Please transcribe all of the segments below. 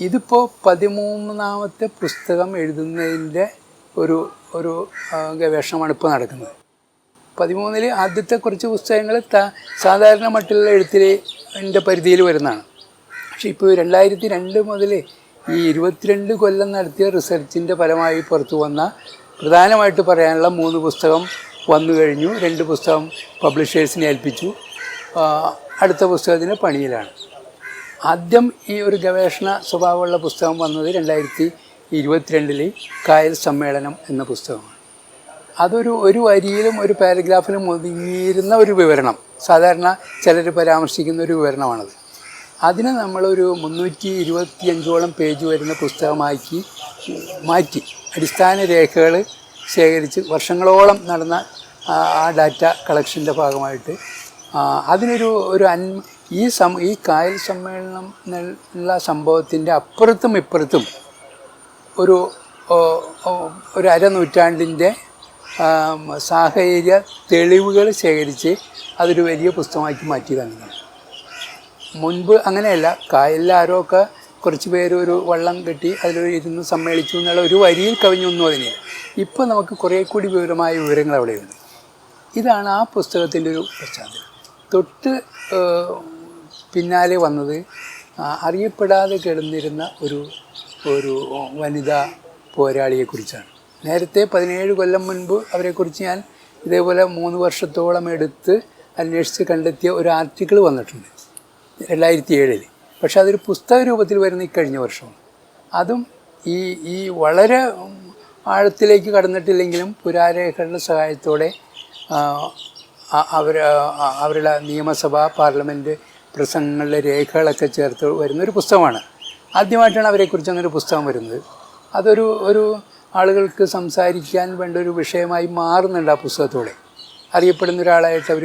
ഇതിപ്പോൾ പതിമൂന്നാമത്തെ പുസ്തകം എഴുതുന്നതിന്റെ ഒരു ഒരു ഗവേഷണമാണ് ഇപ്പോൾ നടക്കുന്നത്. പതിമൂന്നിൽ ആദ്യത്തെ കുറച്ച് പുസ്തകങ്ങൾ ത സാധാരണ മട്ടിലുള്ള എഴുത്തിൽ എന്റെ പരിധിയിൽ വരുന്നതാണ്. പക്ഷേ ഇപ്പോൾ രണ്ടായിരത്തി രണ്ട് മുതൽ ഈ ഇരുപത്തിരണ്ട് കൊല്ലം നടത്തിയ റിസർച്ചിന്റെ ഫലമായി പുറത്തു വന്ന പ്രധാനമായിട്ട് പറയാനുള്ള മൂന്ന് പുസ്തകം വന്നു കഴിഞ്ഞു. രണ്ട് പുസ്തകം പബ്ലിഷേഴ്സിനെ ഏൽപ്പിച്ചു. അടുത്ത പുസ്തകത്തിന് പണിയിലാണ്. ആദ്യം ഈ ഒരു ഗവേഷണ സ്വഭാവമുള്ള പുസ്തകം വന്നത് രണ്ടായിരത്തി ഇരുപത്തിരണ്ടിൽ കായൽ സമ്മേളനം എന്ന പുസ്തകമാണ്. അതൊരു ഒരു വരിയിലും ഒരു പാരഗ്രാഫിലും ഒതുങ്ങിയിരുന്ന ഒരു വിവരണം. സാധാരണ ചിലർ പരാമർശിക്കുന്ന ഒരു വിവരണമാണത്. അതിനെ നമ്മളൊരു മുന്നൂറ്റി ഇരുപത്തിയഞ്ചോളം പേജ് വരുന്ന പുസ്തകമാക്കി മാറ്റി. അടിസ്ഥാന രേഖകൾ ശേഖരിച്ച് വർഷങ്ങളോളം നടന്ന ആ ഡാറ്റ കളക്ഷന്റെ ഭാഗമായിട്ട് അതിനൊരു ഒരു അൻ ഈ സം ഈ കായൽ സമ്മേളനം എന്നുള്ള സംഭവത്തിന്റെ അപ്പുറത്തും ഇപ്പുറത്തും ഒരു ഒരു അരനൂറ്റാണ്ടിന്റെ സാഹചര്യ തെളിവുകൾ ശേഖരിച്ച് അതൊരു വലിയ പുസ്തകമാക്കി മാറ്റിയതാണ് മുൻപ് അങ്ങനെയല്ല കായലിൽ ആരോ ഒക്കെ കുറച്ച് പേര് ഒരു വള്ളം കെട്ടി അതിലൊരു ഇരുന്ന് സമ്മേളിച്ചു എന്നുള്ള ഒരു വരിയിൽ കവിഞ്ഞൊന്നും അതിനില്ല. ഇപ്പോൾ നമുക്ക് കുറേ കൂടി വിവരമായ വിവരങ്ങൾ അവിടെയുണ്ട്. ഇതാണ് ആ പുസ്തകത്തിന്റെ ഒരു പശ്ചാത്തലം. തൊട്ട് പിന്നാലെ വന്നത് അറിയപ്പെടാതെ കിടന്നിരുന്ന ഒരു ഒരു വനിതാ പോരാളിയെക്കുറിച്ചാണ് നേരത്തെ പതിനേഴ് കൊല്ലം മുൻപ് അവരെക്കുറിച്ച് ഞാൻ ഇതേപോലെ മൂന്ന് വർഷത്തോളം എടുത്ത് അന്വേഷിച്ച് കണ്ടെത്തിയ ഒരു ആർട്ടിക്കിൾ വന്നിട്ടുണ്ട് രണ്ടായിരത്തി ഏഴിൽ പക്ഷേ അതൊരു പുസ്തക രൂപത്തിൽ വരുന്ന ഈ കഴിഞ്ഞ വർഷമാണ്. അതും ഈ ഈ വളരെ ആഴത്തിലേക്ക് കടന്നിട്ടില്ലെങ്കിലും പുരാരേഖകളുടെ സഹായത്തോടെ അവർ അവരുടെ നിയമസഭ പാർലമെന്റ് പ്രസംഗങ്ങളിലെ രേഖകളൊക്കെ ചേർത്ത് വരുന്നൊരു പുസ്തകമാണ്. ആദ്യമായിട്ടാണ് അവരെക്കുറിച്ച് അങ്ങനെ ഒരു പുസ്തകം വരുന്നത്. അതൊരു ഒരു ആളുകൾക്ക് സംസാരിക്കാൻ വേണ്ട ഒരു വിഷയമായി മാറുന്നുണ്ട് ആ പുസ്തകത്തോടെ. അറിയപ്പെടുന്ന ഒരാളായിട്ട് അവർ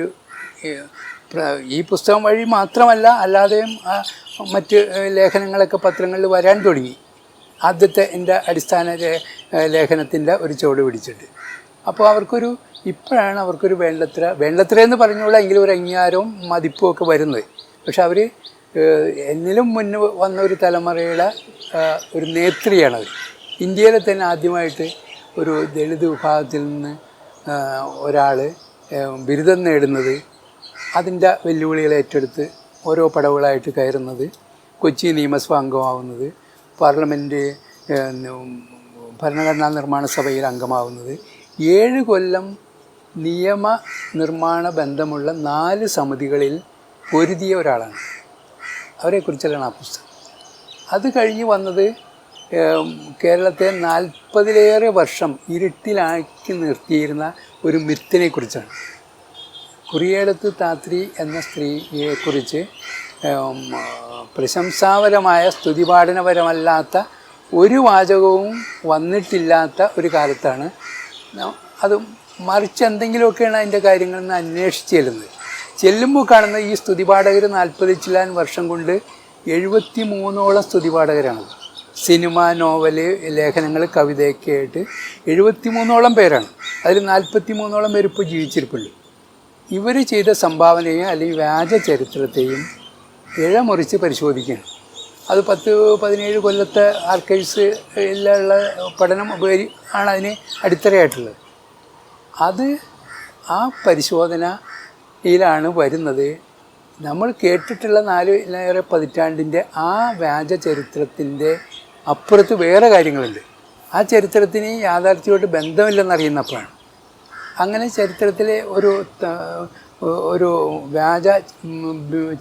ഈ പുസ്തകം വഴി മാത്രമല്ല അല്ലാതെയും മറ്റ് ലേഖനങ്ങളൊക്കെ പത്രങ്ങളിൽ വരാൻ തുടങ്ങി. ആദ്യത്തെ എന്റെ അടിസ്ഥാന ലേഖനത്തിന്റെ ഒരു ചുവട് പിടിച്ചിട്ട്. അപ്പോൾ അവർക്കൊരു ഇപ്പോഴാണ് അവർക്കൊരു വേണ്ടത്ര വേണ്ടത്ര എന്ന് പറഞ്ഞോളാം എങ്കിലും ഒരു അംഗീകാരവും മതിപ്പും ഒക്കെ വരുന്നത്. പക്ഷെ അവർ എന്നിലും മുന്നേ വന്ന ഒരു തലമുറയുടെ ഒരു നേത്രിയാണ് അവർ ഇന്ത്യയിലെ തന്നെ ആദ്യമായിട്ട് ഒരു ദളിത് വിഭാഗത്തിൽ നിന്ന് ഒരാൾ ബിരുദം നേടുന്നത് അതിന്റെ വെല്ലുവിളികൾ ഏറ്റെടുത്ത് ഓരോ പടവുകളായിട്ട് കയറുന്നത് കൊച്ചി നിയമസഭ അംഗമാവുന്നത് പാർലമെന്റ് ഭരണഘടനാ നിർമ്മാണ സഭയിൽ അംഗമാവുന്നത് ഏഴ് കൊല്ലം നിയമ നിർമ്മാണ ബന്ധമുള്ള നാല് സമിതികളിൽ പൊരുതിയ ഒരാളാണ്. അവരെക്കുറിച്ചുള്ളതാണ് ആ പുസ്തകം. അത് കഴിഞ്ഞ് വന്നത് കേരളത്തെ നാൽപ്പതിലേറെ വർഷം ഇരുട്ടിലാക്കി നിർത്തിയിരുന്ന ഒരു മിത്തിനെക്കുറിച്ചാണ് കുറിയേടത്ത് താത്രി എന്ന സ്ത്രീയെക്കുറിച്ച് കുറിച്ച് പ്രശംസാപരമായ സ്തുതിപാഠനപരമല്ലാത്ത ഒരു വാചകവും വന്നിട്ടില്ലാത്ത ഒരു കാലത്താണ് അത് മറിച്ച് എന്തെങ്കിലുമൊക്കെയാണ് അതിന്റെ കാര്യങ്ങളെന്ന് അന്വേഷിച്ചു ചെല്ലുന്നത്. ചെല്ലുമ്പോൾ കാണുന്ന ഈ സ്തുതിപാഠകർ നാൽപ്പത് ചില്ലാൻ വർഷം കൊണ്ട് എഴുപത്തി മൂന്നോളം സ്തുതിപാഠകരാണ്. സിനിമ നോവൽ ലേഖനങ്ങൾ കവിതയൊക്കെ ആയിട്ട് എഴുപത്തി മൂന്നോളം പേരാണ്. അതിൽ നാൽപ്പത്തി മൂന്നോളം പേര് ഇപ്പോൾ ജീവിച്ചിരിപ്പുള്ളൂ ഇവർ ചെയ്ത സംഭാവനയെ അല്ലെങ്കിൽ വ്യാജ ചരിത്രത്തെയും ഇഴമുറിച്ച് പരിശോധിക്കുകയാണ്. അത് പത്ത് പതിനേഴ് കൊല്ലത്തെ ആർക്കൈവ്സ് ഉള്ള പഠനം ആണ് അതിന് അടിത്തറയായിട്ടുള്ളത്. അത് ആ പരിശോധനയിലാണ് വരുന്നത്. നമ്മൾ കേട്ടിട്ടുള്ള നാല് നാലിലേറെ പതിറ്റാണ്ടിന്റെ ആ വ്യാജ ചരിത്രത്തിന്റെ അപ്പുറത്ത് വേറെ കാര്യങ്ങളുണ്ട്. ആ ചരിത്രത്തിന് യാഥാർത്ഥ്യമായിട്ട് ബന്ധമില്ലെന്നറിയുന്നപ്പോഴാണ്. അങ്ങനെ ചരിത്രത്തിലെ ഒരു ഒരു വ്യാജ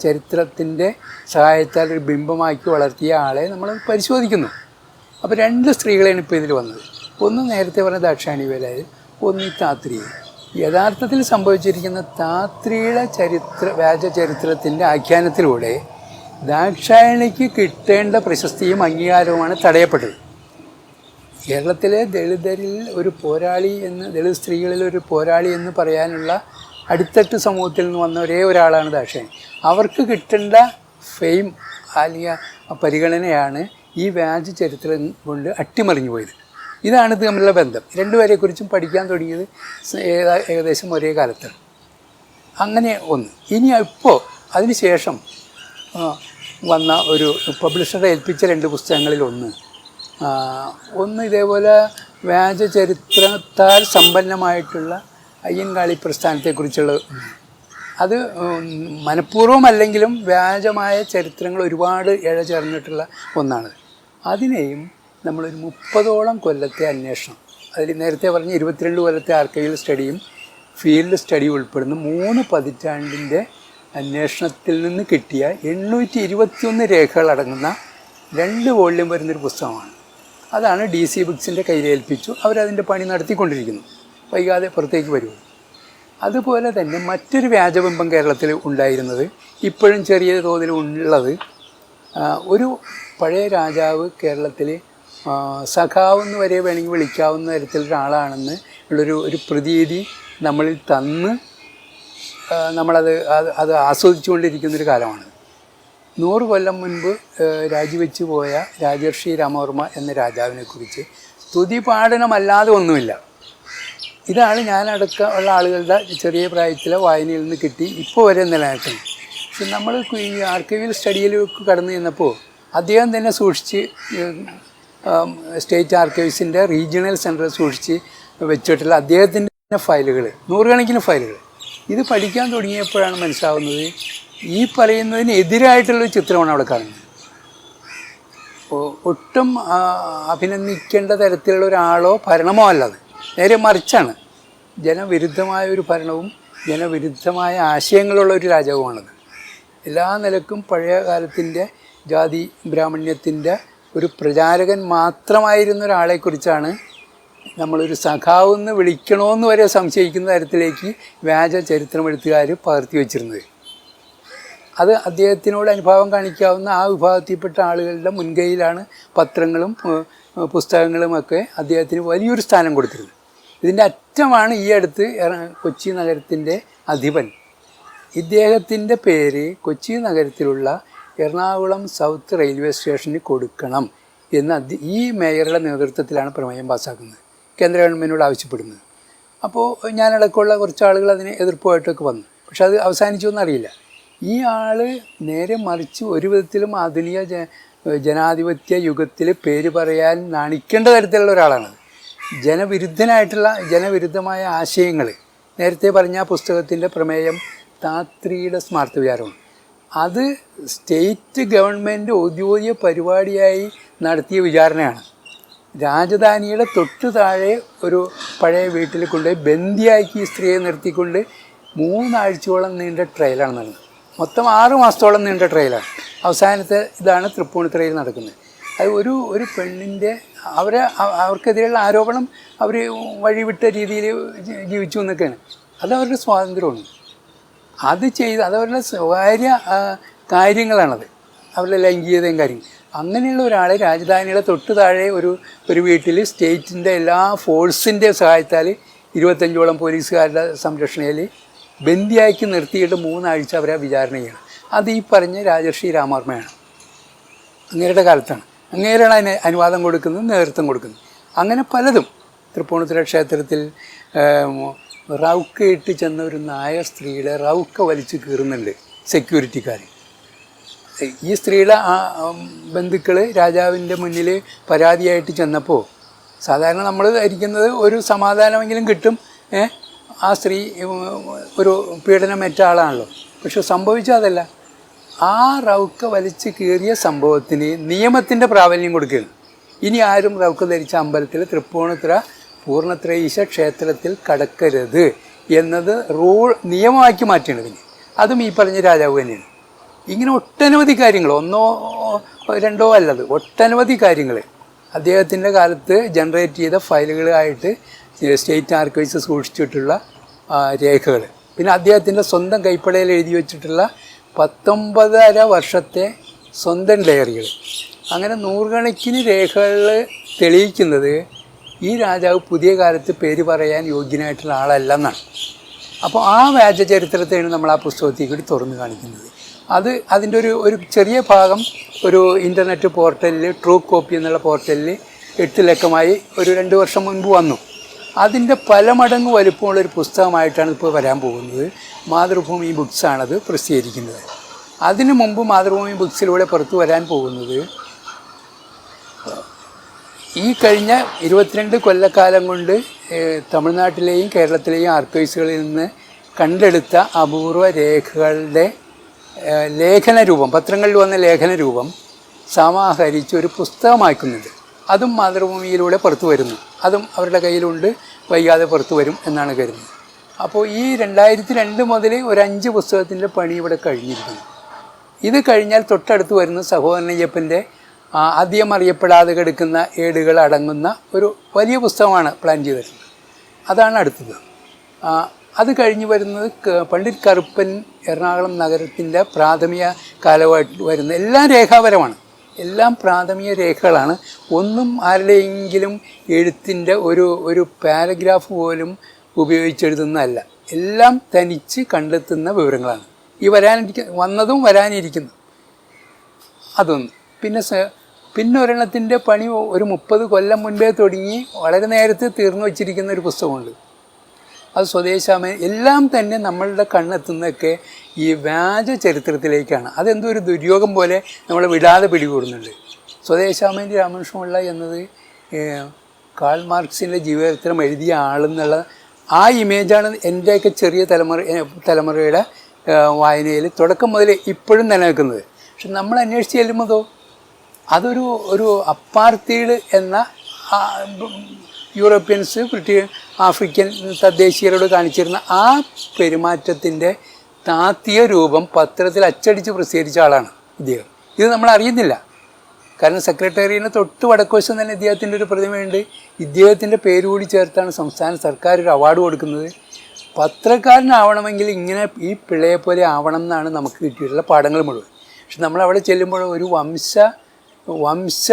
ചരിത്രത്തിന്റെ സഹായത്താൽ ഒരു ബിംബമാക്കി വളർത്തിയ ആളെ നമ്മൾ പരിശോധിക്കുന്നു. അപ്പോൾ രണ്ട് സ്ത്രീകളെയാണ് ഇപ്പോൾ ഇതിൽ വന്നത്. ഒന്ന് നേരത്തെ പറഞ്ഞ ദാക്ഷാണി വേലായത് ഒന്ന് താത്രി യഥാർത്ഥത്തിൽ സംഭവിച്ചിരിക്കുന്ന താത്രിയുടെ ചരിത്ര വ്യാജ ചരിത്രത്തിന്റെ ആഖ്യാനത്തിലൂടെ ദാക്ഷായണിക്ക് കിട്ടേണ്ട പ്രശസ്തിയും അംഗീകാരവുമാണ് തടയപ്പെട്ടത്. കേരളത്തിലെ ദളിതരിൽ ഒരു പോരാളി എന്ന് ദളിത് സ്ത്രീകളിൽ ഒരു പോരാളി എന്ന് പറയാനുള്ള അടിത്തട്ട് സമൂഹത്തിൽ നിന്ന് വന്ന ഒരേ ഒരാളാണ് ദാക്ഷായണി. അവർക്ക് കിട്ടേണ്ട ഫെയിം അല്ലെങ്കിൽ പരിഗണനയാണ് ഈ വ്യാജ ചരിത്രം കൊണ്ട് അട്ടിമറിഞ്ഞു പോയത് ഇതാണ് ഇത് തമ്മിലുള്ള ബന്ധം. രണ്ടുപേരെക്കുറിച്ചും പഠിക്കാൻ തുടങ്ങിയത് ഏകദേശം ഒരേ കാലത്താണ്. അങ്ങനെ ഒന്ന്. ഇനി ഇപ്പോൾ അതിനുശേഷം വന്ന ഒരു പബ്ലിഷറെ ഏൽപ്പിച്ച രണ്ട് പുസ്തകങ്ങളിൽ ഒന്ന്. ഒന്ന് ഇതേപോലെ വ്യാജ ചരിത്രത്താൽ സമ്പന്നമായിട്ടുള്ള അയ്യൻകാളി പ്രസ്ഥാനത്തെക്കുറിച്ചുള്ള അത് മനഃപൂർവമല്ലെങ്കിലും വ്യാജമായ ചരിത്രങ്ങൾ ഒരുപാട് ഇഴ ചേർന്നിട്ടുള്ള ഒന്നാണ്. അതിനെയും നമ്മളൊരു മുപ്പതോളം കൊല്ലത്തെ അന്വേഷണം. അതിൽ നേരത്തെ പറഞ്ഞ ഇരുപത്തിരണ്ട് കൊല്ലത്തെ ആർക്കൈവൽ സ്റ്റഡിയും ഫീൽഡ് സ്റ്റഡിയും ഉൾപ്പെടുന്ന. മൂന്ന് പതിറ്റാണ്ടിന്റെ അന്വേഷണത്തിൽ നിന്ന് കിട്ടിയ എണ്ണൂറ്റി ഇരുപത്തിയൊന്ന് രേഖകളടങ്ങുന്ന രണ്ട് വോള്യം വരുന്നൊരു പുസ്തകമാണ്. അതാണ് ഡി സി ബുക്സിന്റെ കയ്യിലേൽപ്പിച്ചു അവരതിന്റെ പണി നടത്തിക്കൊണ്ടിരിക്കുന്നു. വൈകാതെ പുറത്തേക്ക് വരുമോ അതുപോലെ തന്നെ മറ്റൊരു വ്യാജബിംബം കേരളത്തിൽ ഉണ്ടായിരുന്നത് ഇപ്പോഴും ചെറിയ തോതിൽ ഉള്ളത് ഒരു പഴയ രാജാവ് കേരളത്തിൽ ആ, സഖാവ് എന്ന് വരെ വേണമെങ്കിൽ വിളിക്കാവുന്ന തരത്തിലൊരാളാണെന്ന് ഉള്ളൊരു ഒരു പ്രതീതി നമ്മളിൽ തന്ന് നമ്മളത് അത് അത് ആസ്വദിച്ചുകൊണ്ടിരിക്കുന്നൊരു കാലമാണ്. നൂറ് കൊല്ലം മുൻപ് രാജിവെച്ച് പോയ രാജർഷി രാമവർമ്മ എന്ന രാജാവിനെക്കുറിച്ച് കുറിച്ച് സ്തുതി പാഠനമല്ലാതെ ഒന്നുമില്ല. ഇതാണ് ഞാനടക്കം ഉള്ള ആളുകളുടെ ചെറിയ പ്രായത്തിലെ വായനയിൽ നിന്ന് കിട്ടി ഇപ്പോൾ വരെ നിലനിൽക്കുന്നത്. പക്ഷെ നമ്മൾ ഈ ആർക്കൈവൽ സ്റ്റഡിയിലേക്ക് കടന്നു ചെന്നപ്പോൾ അദ്ദേഹം തന്നെ സൂക്ഷിച്ച് സ്റ്റേറ്റ് ആർക്കൈവ്സിന്റെ റീജിയണൽ സെന്റർ സൂക്ഷിച്ച് വെച്ചിട്ടുള്ള അദ്ദേഹത്തിന്റെ ഫയലുകൾ നൂറുകണക്കിന് ഫയലുകൾ ഇത് പഠിക്കാൻ തുടങ്ങിയപ്പോഴാണ് മനസ്സിലാവുന്നത് ഈ പറയുന്നതിന് എതിരായിട്ടുള്ള ചിത്രമാണ് അവിടെ കാണുന്നത്. ഒട്ടും അഭിനന്ദിക്കേണ്ട തരത്തിലുള്ള ഒരാളോ ഭരണമോ അല്ലത് നേരെ മറിച്ചാണ്. ജനവിരുദ്ധമായ ഒരു ഭരണവും ജനവിരുദ്ധമായ ആശയങ്ങളുള്ള ഒരു രാജാവുമാണത്. എല്ലാ നിലക്കും പഴയ കാലത്തിന്റെ ജാതി ബ്രാഹ്മണ്യത്തിന്റെ ഒരു പ്രചാരകൻ മാത്രമായിരുന്ന ഒരാളെക്കുറിച്ചാണ് നമ്മളൊരു സഖാവെന്ന് വിളിക്കണമെന്ന് വരെ സംശയിക്കുന്ന തരത്തിലേക്ക് വ്യാജ ചരിത്രമെഴുത്തുകാർ പകർത്തി വച്ചിരുന്നത്. അത് അദ്ദേഹത്തിനോട് അനുഭാവം കാണിക്കാവുന്ന ആ വിഭാഗത്തിൽപ്പെട്ട ആളുകളുടെ മുൻകൈയിലാണ് പത്രങ്ങളും പുസ്തകങ്ങളും ഒക്കെ അദ്ദേഹത്തിന് വലിയൊരു സ്ഥാനം കൊടുത്തിരുന്നത്. ഇതിന്റെ അറ്റമാണ് ഈ അടുത്ത് കൊച്ചി നഗരത്തിന്റെ അധിപൻ. ഇദ്ദേഹത്തിന്റെ പേര് കൊച്ചി നഗരത്തിലുള്ള എറണാകുളം സൗത്ത് റെയിൽവേ സ്റ്റേഷന് കൊടുക്കണം എന്ന് ഈ മേയറുടെ നേതൃത്വത്തിലാണ് പ്രമേയം പാസ്സാക്കുന്നത് കേന്ദ്ര ഗവൺമെന്റിനോട് ആവശ്യപ്പെടുന്നത്. അപ്പോൾ ഞാനടക്കമുള്ള കുറച്ച് ആളുകൾ അതിന് എതിർപ്പുമായിട്ടൊക്കെ വന്നു. പക്ഷെ അത് അവസാനിച്ചു എന്നറിയില്ല ഈ ആൾ നേരെ മറിച്ച് ഒരു വിധത്തിലും ആധുനിക ജ ജനാധിപത്യ യുഗത്തിൽ പേര് പറയാൻ നാണിക്കേണ്ട തരത്തിലുള്ള ഒരാളാണ് ജനവിരുദ്ധനായിട്ടുള്ള ജനവിരുദ്ധമായ ആശയങ്ങൾ നേരത്തെ പറഞ്ഞ പുസ്തകത്തിന്റെ പ്രമേയം താത്രിയുടെ സ്മാർത്ഥ വിചാരമാണ് അത് സ്റ്റേറ്റ് ഗവൺമെന്റ് ഔദ്യോഗിക പരിപാടിയായി നടത്തിയ വിചാരണയാണ്. രാജധാനിയുടെ തൊട്ടു താഴെ ഒരു പഴയ വീട്ടിൽ കൊണ്ട് ബന്ദിയാക്കി സ്ത്രീയെ നിർത്തിക്കൊണ്ട് മൂന്നാഴ്ചയോളം നീണ്ട ട്രയലാണ് നടന്നത്. മൊത്തം ആറ് മാസത്തോളം നീണ്ട ട്രയലാണ്. അവസാനത്തെ ഇതാണ് തൃപ്പൂണിത്തറയിൽ നടക്കുന്നത്. അത് ഒരു ഒരു പെണ്ണിന്റെ അവരെ അവർക്കെതിരെയുള്ള ആരോപണം അവർ വഴിവിട്ട രീതിയിൽ ജീവിച്ചു എന്നൊക്കെയാണ്. അത് അവരുടെ സ്വാതന്ത്ര്യമാണ്. അത് ചെയ്ത് അതവരുടെ സ്വകാര്യ കാര്യങ്ങളാണത്. അവരുടെ ലൈംഗികതയും കാര്യങ്ങൾ അങ്ങനെയുള്ള ഒരാളെ രാജധാനിയുടെ തൊട്ട് താഴെ ഒരു ഒരു വീട്ടിൽ സ്റ്റേറ്റിന്റെ എല്ലാ ഫോഴ്സിന്റെ സഹായത്താൽ ഇരുപത്തഞ്ചോളം പോലീസുകാരുടെ സംരക്ഷണയിൽ ബന്ദിയാക്കി നിർത്തിയിട്ട് മൂന്നാഴ്ച അവരെ വിചാരണ ചെയ്യണം. അത് ഈ പറഞ്ഞ രാജർഷി രാമവർമ്മയാണ് അങ്ങേരുടെ കാലത്താണ്. അങ്ങേരാണ് അതിന് അനുവാദം കൊടുക്കുന്നത് നേതൃത്വം കൊടുക്കുന്നത്. അങ്ങനെ പലതും. തൃപ്പൂണിത്തുറ ക്ഷേത്രത്തിൽ ഏം, റൗക്ക ഇട്ട് ചെന്ന ഒരു നായ സ്ത്രീയുടെ റൗക്ക വലിച്ചു കീറുന്നുണ്ട് സെക്യൂരിറ്റിക്കാർ ഈ സ്ത്രീയുടെ ആ ബന്ധുക്കൾ രാജാവിന്റെ മുന്നിൽ പരാതിയായിട്ട് ചെന്നപ്പോൾ സാധാരണ നമ്മൾ ധരിക്കുന്നത് ഒരു സമാധാനമെങ്കിലും കിട്ടും ആ സ്ത്രീ ഒരു പീഡനമേറ്റ ആളാണല്ലോ. പക്ഷെ സംഭവിച്ചതല്ല ആ റൗക്ക വലിച്ചു കീറിയ സംഭവത്തിന് നിയമത്തിന്റെ പ്രാബല്യം കൊടുക്കുകയാണ്. ഇനി ആരും റൗക്ക ധരിച്ച അമ്പലത്തിൽ തൃപ്പൂണിത്തുറ പൂർണത്രയീശ ക്ഷേത്രത്തിൽ കടക്കരുത് എന്നത് റൂൾ നിയമമാക്കി മാറ്റിയാണ് പിന്നെ അതും ഈ പറഞ്ഞ രാജാവ് തന്നെയാണ്. ഇങ്ങനെ ഒട്ടനവധി കാര്യങ്ങൾ ഒന്നോ രണ്ടോ അല്ലത് ഒട്ടനവധി കാര്യങ്ങൾ. അദ്ദേഹത്തിന്റെ കാലത്ത് ജനറേറ്റ് ചെയ്ത ഫയലുകളായിട്ട് സ്റ്റേറ്റ് ആർക്കൈവ്സ് സൂക്ഷിച്ചിട്ടുള്ള രേഖകൾ. പിന്നെ അദ്ദേഹത്തിന്റെ സ്വന്തം കൈപ്പടയിൽ എഴുതി വെച്ചിട്ടുള്ള പത്തൊമ്പതര വർഷത്തെ സ്വന്തം ഡയറികൾ. അങ്ങനെ നൂറുകണക്കിന് രേഖകൾ തെളിയിക്കുന്നത് ഈ രാജാവ് പുതിയ കാലത്ത് പേര് പറയാൻ യോഗ്യനായിട്ടുള്ള ആളല്ലെന്നാണ്. അപ്പോൾ ആ വ്യാജ ചരിത്രത്തെയാണ് നമ്മൾ ആ പുസ്തകത്തിൽ കൂടി തുറന്നു കാണിക്കുന്നത്. അത് അതിന്റെ ഒരു ഒരു ചെറിയ ഭാഗം ഒരു ഇന്റർനെറ്റ് പോർട്ടലിൽ ട്രൂ കോപ്പി എന്നുള്ള പോർട്ടലിൽ എട്ട് ലക്കമായി ഒരു രണ്ട് വർഷം മുൻപ് വന്നു. അതിന്റെ പല മടങ്ങ് വലുപ്പമുള്ള ഒരു പുസ്തകമായിട്ടാണ് ഇപ്പോൾ വരാൻ പോകുന്നത്. മാതൃഭൂമി ബുക്സാണത് പ്രസിദ്ധീകരിക്കുന്നത്. അതിനു മുമ്പ് മാതൃഭൂമി ബുക്സിലൂടെ പുറത്തു വരാൻ പോകുന്നത് ഈ കഴിഞ്ഞ ഇരുപത്തിരണ്ട് കൊല്ലക്കാലം കൊണ്ട് തമിഴ്നാട്ടിലെയും കേരളത്തിലെയും ആർക്കൈവ്സുകളിൽ നിന്ന് കണ്ടെടുത്ത അപൂർവ രേഖകളുടെ ലേഖന രൂപം പത്രങ്ങളിൽ വന്ന ലേഖന രൂപം സമാഹരിച്ച് ഒരു പുസ്തകമാക്കുന്നുണ്ട് അതും മാതൃഭൂമിയിലൂടെ പുറത്തു വരുന്നു. അതും അവരുടെ കയ്യിലുണ്ട് വൈകാതെ പുറത്തു വരും എന്നാണ് കരുതുന്നത്. അപ്പോൾ ഈ രണ്ടായിരത്തി രണ്ട് മുതൽ ഒരു അഞ്ച് പുസ്തകത്തിന്റെ പണി ഇവിടെ കഴിഞ്ഞിരിക്കുന്നു. ഇത് കഴിഞ്ഞാൽ തൊട്ടടുത്ത് വരുന്ന സഹോദരനയ്യപ്പന്റെ അധികം അറിയപ്പെടാതെ കിടക്കുന്ന ഏടുകൾ അടങ്ങുന്ന ഒരു വലിയ പുസ്തകമാണ് പ്ലാൻ ചെയ്തിട്ടുള്ളത്. അതാണ് അടുത്തത്. അത് കഴിഞ്ഞ് വരുന്നത് പണ്ഡിറ്റ് കറുപ്പൻ എറണാകുളം നഗരത്തിന്റെ പ്രാഥമിക കാലമായിട്ട് വരുന്ന എല്ലാം രേഖാപരമാണ്. എല്ലാം പ്രാഥമിക രേഖകളാണ്. ഒന്നും ആരുടെയെങ്കിലും എഴുത്തിന്റെ ഒരു ഒരു പാരഗ്രാഫ് പോലും ഉപയോഗിച്ചെഴുതുന്നതല്ല. എല്ലാം തനിച്ച് കണ്ടെത്തുന്ന വിവരങ്ങളാണ്. ഈ വരാനിരിക്കുന്ന വന്നതും വരാനിരിക്കുന്നു. അതൊന്ന്. പിന്നെ പിന്നെ ഒരെണ്ണത്തിന്റെ പണി ഒരു മുപ്പത് കൊല്ലം മുൻപേ തുടങ്ങി വളരെ നേരത്തെ തീർന്നു വച്ചിരിക്കുന്ന ഒരു പുസ്തകമുണ്ട്. അത് സ്വദേശാമ എല്ലാം തന്നെ നമ്മളുടെ കണ്ണെത്തുന്നതൊക്കെ ഈ വ്യാജ ചരിത്രത്തിലേക്കാണ്. അതെന്തോ ഒരു ദുര്യോഗം പോലെ നമ്മൾ വിടാതെ പിടികൂടുന്നുണ്ട്. സ്വദേശാമേന്റെ രാമകൃഷ്ണപിള്ള എന്നത് കാൾ മാർക്സിന്റെ ജീവചരിത്രം എഴുതിയ ആളെന്നുള്ള ആ ഇമേജാണ് എന്റെയൊക്കെ ചെറിയ തലമുറ തലമുറയുടെ വായനയിൽ തുടക്കം മുതൽ ഇപ്പോഴും നിലനിൽക്കുന്നത്. പക്ഷെ നമ്മൾ അന്വേഷിച്ച് ചെല്ലുമ്പോഴോ അതൊരു ഒരു അപ്പാർത്തീഡ് എന്ന യൂറോപ്യൻസ് ബ്രിട്ടീഷ് ആഫ്രിക്കൻ തദ്ദേശീയരോട് കാണിച്ചിരുന്ന ആ പെരുമാറ്റത്തിന്റെ താത്തിയ രൂപം പത്രത്തിൽ അച്ചടിച്ച് പ്രസിദ്ധീകരിച്ച ആളാണ് ഇദ്ദേഹം. ഇത് നമ്മൾ അറിയുന്നില്ല. കാരണം സെക്രട്ടേറിയറ്റിന് തൊട്ട് വടക്കുവശം തന്നെ ഇദ്ദേഹത്തിന്റെ ഒരു പ്രതിമയുണ്ട്. ഇദ്ദേഹത്തിന്റെ പേര് കൂടി ചേർത്താണ് സംസ്ഥാന സർക്കാർ ഒരു അവാർഡ് കൊടുക്കുന്നത്. പത്രക്കാരനാവണമെങ്കിൽ ഇങ്ങനെ ഈ പിള്ളയെ പോലെ ആവണം എന്നാണ് നമുക്ക് കിട്ടിയിട്ടുള്ള പാഠങ്ങൾ മുഴുവൻ. പക്ഷെ നമ്മൾ അവിടെ ചെല്ലുമ്പോൾ ഒരു വംശ വംശ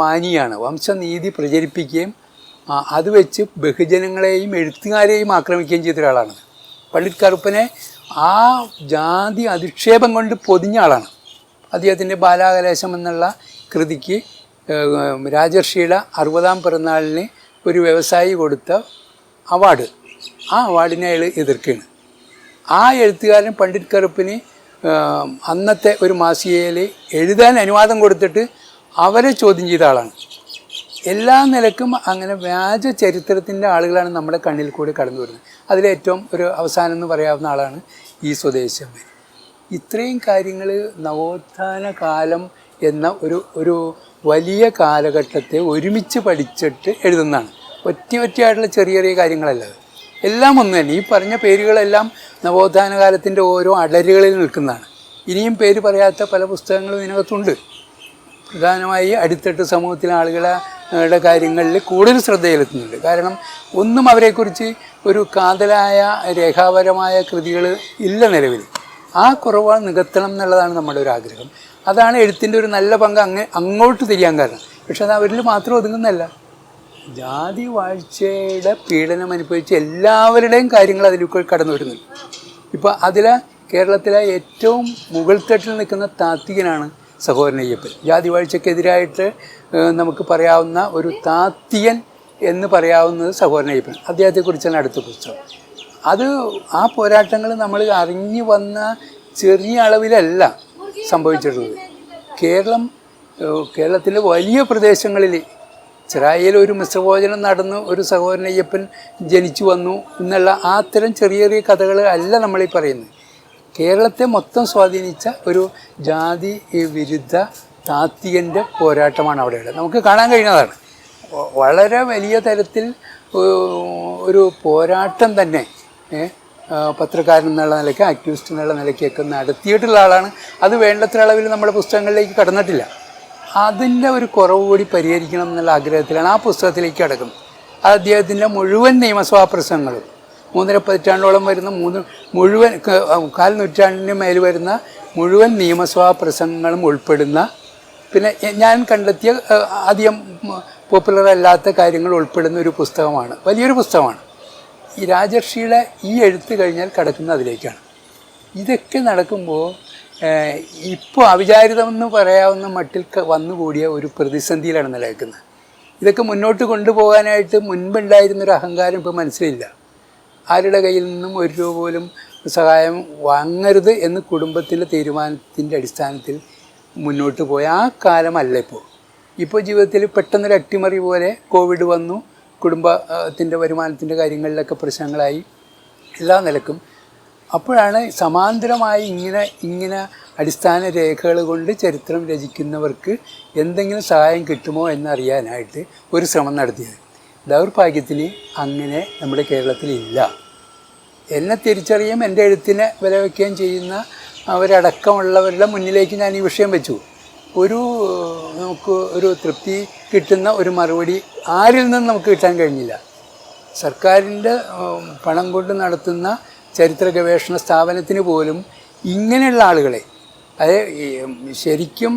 മാനിയാണ്. വംശനീതി പ്രചരിപ്പിക്കുകയും അത് വെച്ച് ബഹുജനങ്ങളെയും എഴുത്തുകാരെയും ആക്രമിക്കുകയും ചെയ്ത ഒരാളാണ് പണ്ഡിറ്റ് കറുപ്പനെ ആ ജാതി അധിക്ഷേപം കൊണ്ട് പൊതിഞ്ഞ ആളാണ്. അദ്ദേഹത്തിന്റെ ബാലാകലേശം എന്നുള്ള കൃതിക്ക് രാജർഷിയുടെ അറുപതാം പിറന്നാളിന് ഒരു വ്യവസായി കൊടുത്ത അവാർഡ്. ആ അവാർഡിനെ അയാൾ എതിർക്കുകയാണ്. ആ എഴുത്തുകാരൻ പണ്ഡിറ്റ് കറുപ്പിന് അന്നത്തെ ഒരു മാസികയിൽ എഴുതാൻ അനുവാദം കൊടുത്തിട്ട് അവരെ ചോദ്യം ചെയ്ത ആളാണ്. എല്ലാ നിലക്കും അങ്ങനെ വ്യാജ ചരിത്രത്തിന്റെ ആളുകളാണ് നമ്മുടെ കണ്ണിൽ കൂടി കടന്നു വരുന്നത്. അതിലേറ്റവും ഒരു അവസാനം എന്ന് പറയാവുന്ന ആളാണ് ഈ സ്വദേശമ്മ ഇത്രയും കാര്യങ്ങൾ നവോത്ഥാന കാലം എന്ന ഒരു ഒരു വലിയ കാലഘട്ടത്തെ ഒരുമിച്ച് പഠിച്ചിട്ട് എഴുതുന്നതാണ്. ഒറ്റ ഒറ്റയായിട്ടുള്ള ചെറിയ ചെറിയ കാര്യങ്ങളല്ല. എല്ലാം ഒന്ന് തന്നെ. ഈ പറഞ്ഞ പേരുകളെല്ലാം നവോത്ഥാന കാലത്തിന്റെ ഓരോ അടരുകളിൽ നിൽക്കുന്നതാണ്. ഇനിയും പേര് പറയാത്ത പല പുസ്തകങ്ങളും ഇതിനകത്തുണ്ട്. പ്രധാനമായി അടിത്തട്ട് സമൂഹത്തിലെ ആളുകളുടെ കാര്യങ്ങളിൽ കൂടുതൽ ശ്രദ്ധ ചെലുത്തുന്നുണ്ട് കാരണം ഒന്നും അവരെക്കുറിച്ച് ഒരു കാതലായ രേഖാപരമായ കൃതികൾ ഇല്ല നിലവിൽ. ആ കുറവ് നികത്തണം എന്നുള്ളതാണ് നമ്മുടെ ഒരു ആഗ്രഹം. അതാണ് എഴുത്തിന്റെ ഒരു നല്ല പങ്ക് അങ്ങ് അങ്ങോട്ട് തിരിയാൻ കാരണം. പക്ഷെ അത് അവരിൽ മാത്രം ഒതുങ്ങുന്നല്ല ജാതി വാഴ്ചയുടെ പീഡനം അനുഭവിച്ച എല്ലാവരുടെയും കാര്യങ്ങൾ അതിലേക്ക് കടന്നു വരുന്നുണ്ട്. ഇപ്പോൾ അതിൽ കേരളത്തിലെ ഏറ്റവും മുകൾ തട്ടിൽ നിൽക്കുന്ന താത്വികനാണ് സഹോദരൻ അയ്യപ്പൻ. ജാതി വാഴ്ചക്കെതിരായിട്ട് നമുക്ക് പറയാവുന്ന ഒരു താത്വികൻ എന്ന് പറയാവുന്നത് സഹോദരൻ അയ്യപ്പൻ. അദ്ദേഹത്തെക്കുറിച്ചാണ് അടുത്ത പുസ്തകം. അത് ആ പോരാട്ടങ്ങൾ നമ്മൾ അറിഞ്ഞു വന്ന ചെറിയ അളവിലല്ല സംഭവിച്ചിട്ടുള്ളത്. കേരളം കേരളത്തിലെ വലിയ പ്രദേശങ്ങളിൽ ചെറായിൽ ഒരു മിശ്രഭോജനം നടന്നു ഒരു സഹോദരൻ അയ്യപ്പൻ ജനിച്ചു വന്നു എന്നുള്ള ആ അത്തരം ചെറിയ ചെറിയ കഥകൾ അല്ല നമ്മളീ പറയുന്നത്. കേരളത്തെ മൊത്തം സ്വാധീനിച്ച ഒരു ജാതി വിരുദ്ധ താത്വികന്റെ പോരാട്ടമാണ് അവിടെയുള്ളത് നമുക്ക് കാണാൻ കഴിയുന്നതാണ്. വളരെ വലിയ തരത്തിൽ ഒരു പോരാട്ടം തന്നെ പത്രക്കാരൻ എന്നുള്ള നിലയ്ക്ക് ആക്ടിവിസ്റ്റ് എന്നുള്ള നിലയ്ക്കൊക്കെ നടത്തിയിട്ടുള്ള ആളാണ്. അത് വേണ്ടത്ര അളവിൽ നമ്മുടെ പുസ്തകങ്ങളിലേക്ക് കടന്നിട്ടില്ല. അതിന്റെ ഒരു കുറവ് കൂടി പരിഹരിക്കണം എന്നുള്ള ആഗ്രഹത്തിലാണ് ആ പുസ്തകത്തിലേക്ക് കിടക്കുന്നത്. അത് അദ്ദേഹത്തിന്റെ മുഴുവൻ നിയമസഭാ പ്രസംഗങ്ങളും മൂന്നര പതിറ്റാണ്ടോളം വരുന്ന മൂന്ന് മുഴുവൻ കാൽ നൂറ്റാണ്ടിന് മേൽ വരുന്ന മുഴുവൻ നിയമസഭാ പ്രസംഗങ്ങളും ഉൾപ്പെടുന്ന പിന്നെ ഞാൻ കണ്ടെത്തിയ അധികം പോപ്പുലർ അല്ലാത്ത കാര്യങ്ങൾ ഉൾപ്പെടുന്ന ഒരു പുസ്തകമാണ്. വലിയൊരു പുസ്തകമാണ്. ഈ രാജർഷിയുടെ ഈ എഴുത്ത് കഴിഞ്ഞാൽ കിടക്കുന്ന അതിലേക്കാണ്. ഇതൊക്കെ നടക്കുമ്പോൾ ഇപ്പോൾ അവിചാരിതമെന്ന് പറയാവുന്ന മട്ടിൽ വന്നുകൂടിയ ഒരു പ്രതിസന്ധിയിലാണ് നിലനിൽക്കുന്നത് ഇതൊക്കെ മുന്നോട്ട് കൊണ്ടുപോകാനായിട്ട് മുൻപുണ്ടായിരുന്നൊരു അഹങ്കാരം ഇപ്പോൾ മനസ്സിലില്ല. ആരുടെ കയ്യിൽ നിന്നും ഒരു രൂപ പോലും സഹായം വാങ്ങരുത് എന്ന് കുടുംബത്തിന്റെ തീരുമാനത്തിന്റെ അടിസ്ഥാനത്തിൽ മുന്നോട്ട് പോയ ആ കാലമല്ല ഇപ്പോൾ ഇപ്പോൾ ജീവിതത്തിൽ പെട്ടെന്നൊരു അട്ടിമറി പോലെ കോവിഡ് വന്നു കുടുംബത്തിന്റെ വരുമാനത്തിന്റെ കാര്യങ്ങളിലൊക്കെ പ്രശ്നങ്ങളായി. എല്ലാ നിലക്കും അപ്പോഴാണ് സമാന്തരമായി ഇങ്ങനെ ഇങ്ങനെ അടിസ്ഥാന രേഖകൾ കൊണ്ട് ചരിത്രം രചിക്കുന്നവർക്ക് എന്തെങ്കിലും സഹായം കിട്ടുമോ എന്നറിയാനായിട്ട് ഒരു ശ്രമം നടത്തിയത്. ദൗർഭാഗ്യത്തിന് അങ്ങനെ നമ്മുടെ കേരളത്തിലില്ല എന്നെ തിരിച്ചറിയും എന്റെ എഴുത്തിനെ വില വയ്ക്കുകയും ചെയ്യുന്ന അവരടക്കമുള്ളവരുടെ മുന്നിലേക്ക് ഞാൻ ഈ വിഷയം വെച്ചു. ഒരു നമുക്ക് ഒരു തൃപ്തി കിട്ടുന്ന ഒരു മറുപടി ആരിൽ നിന്നും നമുക്ക് കിട്ടാൻ കഴിഞ്ഞില്ല. സർക്കാരിന്റെ പണം കൊണ്ട് നടത്തുന്ന ചരിത്ര ഗവേഷണ സ്ഥാപനത്തിന് പോലും ഇങ്ങനെയുള്ള ആളുകളെ അത് ശരിക്കും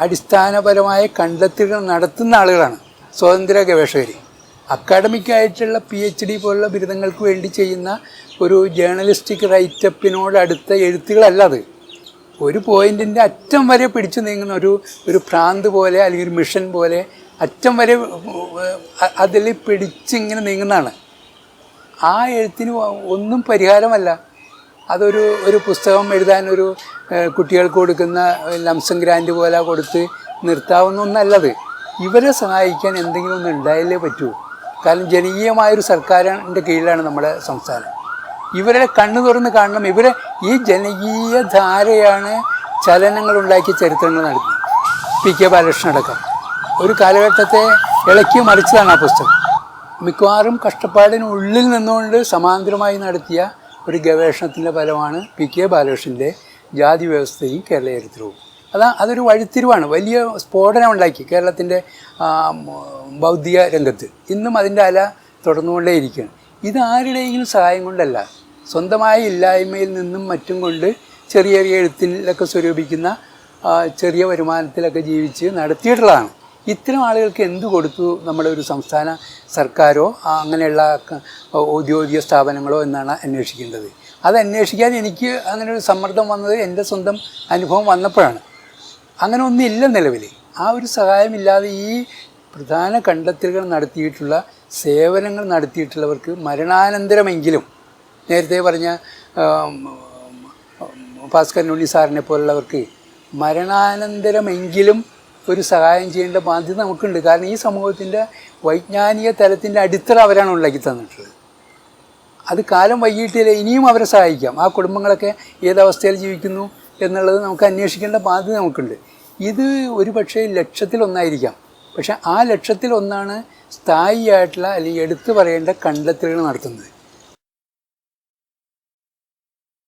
അടിസ്ഥാനപരമായ കണ്ടെത്തലുകൾ നടത്തുന്ന ആളുകളാണ് സ്വതന്ത്ര ഗവേഷകർ അക്കാഡമിക്കായിട്ടുള്ള പി എച്ച് ഡി പോലുള്ള ബിരുദങ്ങൾക്ക് വേണ്ടി ചെയ്യുന്ന ഒരു ജേർണലിസ്റ്റിക് റൈറ്റപ്പിനോട് അടുത്ത എഴുത്തുകളല്ല അത്. ഒരു പോയിന്റിന്റെ അറ്റം വരെ പിടിച്ചു നീങ്ങുന്ന ഒരു ഒരു ഭ്രാന്ത് പോലെ അല്ലെങ്കിൽ ഒരു മിഷൻ പോലെ അറ്റം വരെ അതിൽ പിടിച്ചിങ്ങനെ നീങ്ങുന്നതാണ്. ആ എഴുത്തിന് ഒന്നും പരിഹാരമല്ല. അതൊരു ഒരു പുസ്തകം എഴുതാൻ ഒരു കുട്ടികൾക്ക് കൊടുക്കുന്ന ലംസം ഗ്രാൻഡ് പോലെ കൊടുത്ത് നിർത്താവുന്ന ഒന്നല്ലത്. ഇവരെ സഹായിക്കാൻ എന്തെങ്കിലും ഒന്ന് ഉണ്ടായാലേ പറ്റൂ. കാരണം ജനകീയമായൊരു സർക്കാരിന്റെ കീഴിലാണ് നമ്മുടെ സംസ്ഥാനം. ഇവരുടെ കണ്ണു തുറന്ന് കാണണം. ഇവരെ ഈ ജനകീയ ധാരയാണ് ചലനങ്ങൾ ഉണ്ടാക്കിയ ചരിത്രങ്ങൾ നടത്തി. പി കെ ബാലകൃഷ്ണൻ അടക്കം ഒരു കാലഘട്ടത്തെ ഇളക്കി മറിച്ചതാണ് ആ പുസ്തകം. മിക്കവാറും കഷ്ടപ്പാടിനുള്ളിൽ നിന്നുകൊണ്ട് സമാന്തരമായി നടത്തിയ ഒരു ഗവേഷണത്തിന്റെ ഫലമാണ് പി കെ ബാലകൃഷ്ണന്റെ ജാതി വ്യവസ്ഥയും കേരള ചരിത്രവും. അതാ അതൊരു വഴിത്തിരിവാണ്. വലിയ സ്ഫോടനം ഉണ്ടാക്കി കേരളത്തിന്റെ ബൗദ്ധിക രംഗത്ത്. ഇന്നും അതിന്റെ അല തുടർന്നുകൊണ്ടേയിരിക്കുകയാണ് ഇത് ആരുടെയെങ്കിലും സഹായം കൊണ്ടല്ല. സ്വന്തമായ ഇല്ലായ്മയിൽ നിന്നും മറ്റും കൊണ്ട് ചെറിയ ചെറിയ എഴുത്തിലൊക്കെ സ്വരൂപിക്കുന്ന ചെറിയ വരുമാനത്തിലൊക്കെ ജീവിച്ച് നടത്തിയിട്ടുള്ളതാണ്. ഇത്തരം ആളുകൾക്ക് എന്ത് കൊടുത്തു നമ്മുടെ ഒരു സംസ്ഥാന സർക്കാരോ അങ്ങനെയുള്ള ഔദ്യോഗിക സ്ഥാപനങ്ങളോ എന്നാണ് അന്വേഷിക്കേണ്ടത് അത് അന്വേഷിക്കാൻ എനിക്ക് അങ്ങനെ ഒരു സമ്മർദ്ദം വന്നത് എന്റെ സ്വന്തം അനുഭവം വന്നപ്പോഴാണ് അങ്ങനെ ഒന്നില്ല നിലവിൽ ആ ഒരു സഹായമില്ലാതെ ഈ പ്രധാന കണ്ടെത്തലുകൾ നടത്തിയിട്ടുള്ള സേവനങ്ങൾ നടത്തിയിട്ടുള്ളവർക്ക് മരണാനന്തരമെങ്കിലും നേരത്തെ പറഞ്ഞ ഉണ്ണി സാറിനെ പോലുള്ളവർക്ക് മരണാനന്തരമെങ്കിലും ഒരു സഹായം ചെയ്യേണ്ട ബാധ്യത നമുക്കുണ്ട്. കാരണം ഈ സമൂഹത്തിന്റെ വൈജ്ഞാനിക തലത്തിന്റെ അടിത്തറ അവരാണ് ഉണ്ടാക്കി തന്നിട്ടുള്ളത്. അത് കാലം വൈകിട്ടില്ല ഇനിയും അവരെ സഹായിക്കാം. ആ കുടുംബങ്ങളൊക്കെ ഏതവസ്ഥയിൽ ജീവിക്കുന്നു എന്നുള്ളത് നമുക്ക് അന്വേഷിക്കേണ്ട ബാധ്യത നമുക്കുണ്ട്. ഇത് ഒരു പക്ഷേ ലക്ഷത്തിലൊന്നായിരിക്കാം പക്ഷേ ആ ലക്ഷത്തിലൊന്നാണ് സ്ഥായിയായിട്ടുള്ള അല്ലെങ്കിൽ എടുത്തു പറയേണ്ട കണ്ടെത്തലുകൾ നടത്തുന്നത്.